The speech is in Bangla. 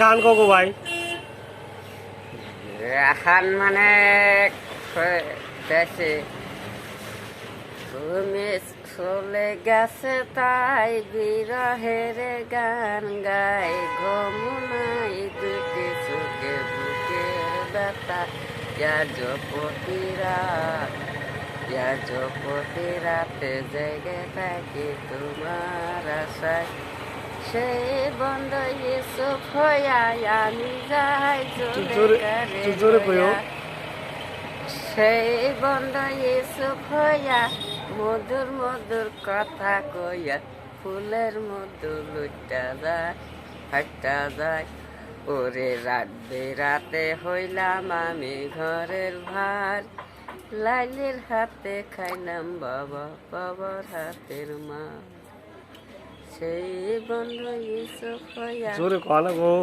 গান কগো ভাই? এখন মানে দেশে তুমি চলে গেছে তাই বিরহের গান গাই। ঘুম নাই দুটি চোখে বুকের ব্যথা। রাত প্রতি রাতে জেগে থাকি তোমার আশায়। সেই বন্ধ ইসুফ হইয়া আমি যাই চুপ জোরে- কইও। সেই বন্ধ ইসুফ হইয়া মধুর মধুর কথা কইয়া ফুলের মধু লুটা যায় হাঁটা যায়। ওরে রাত বেরাতে হইলাম আমি ঘরের ভার। লাইলের হাতে খাইলাম বাবা বাবার হাতের মা জোরে কয় না গো